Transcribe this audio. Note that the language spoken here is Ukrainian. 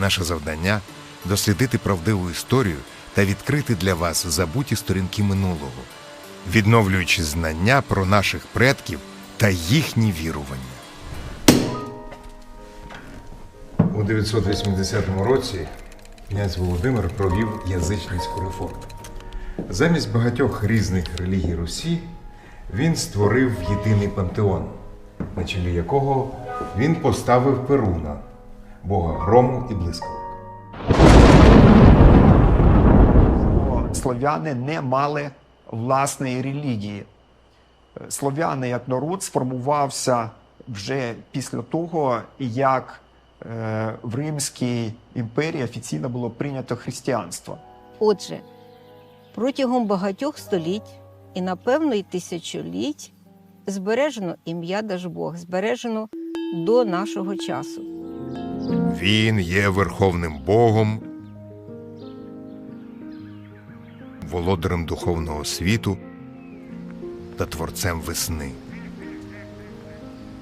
Наше завдання дослідити правдиву історію та відкрити для вас забуті сторінки минулого, відновлюючи знання про наших предків та їхні вірування. У 980 році князь Володимир провів язичницьку реформу. Замість багатьох різних релігій Русі він створив єдиний пантеон, на чолі якого він поставив Перуна, бога грому і блискавок. Слов'яни не мали власної релігії. Слов'яни як народ сформувався вже після того, як е, в Римській імперії офіційно було прийнято християнство. Отже, протягом багатьох століть і, напевно, й тисячоліть збережено ім'я Дажбог, збережено до нашого часу. Він є верховним Богом, володарем духовного світу та творцем весни.